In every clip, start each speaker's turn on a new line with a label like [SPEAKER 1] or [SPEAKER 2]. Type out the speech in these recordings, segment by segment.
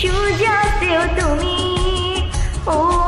[SPEAKER 1] সূর্যাস্তেও তুমি। ও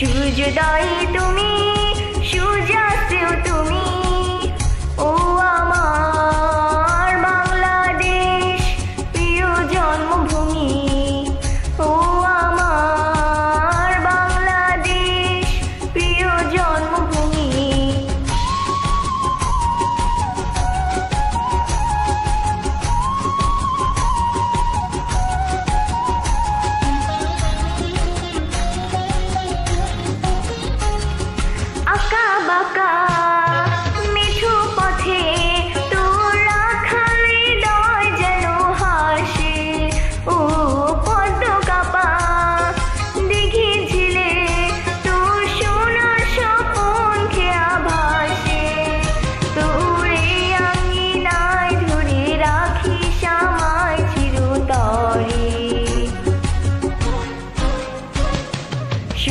[SPEAKER 1] সূর্যোদয় তুমি সূর্যাস্তেও তুমি।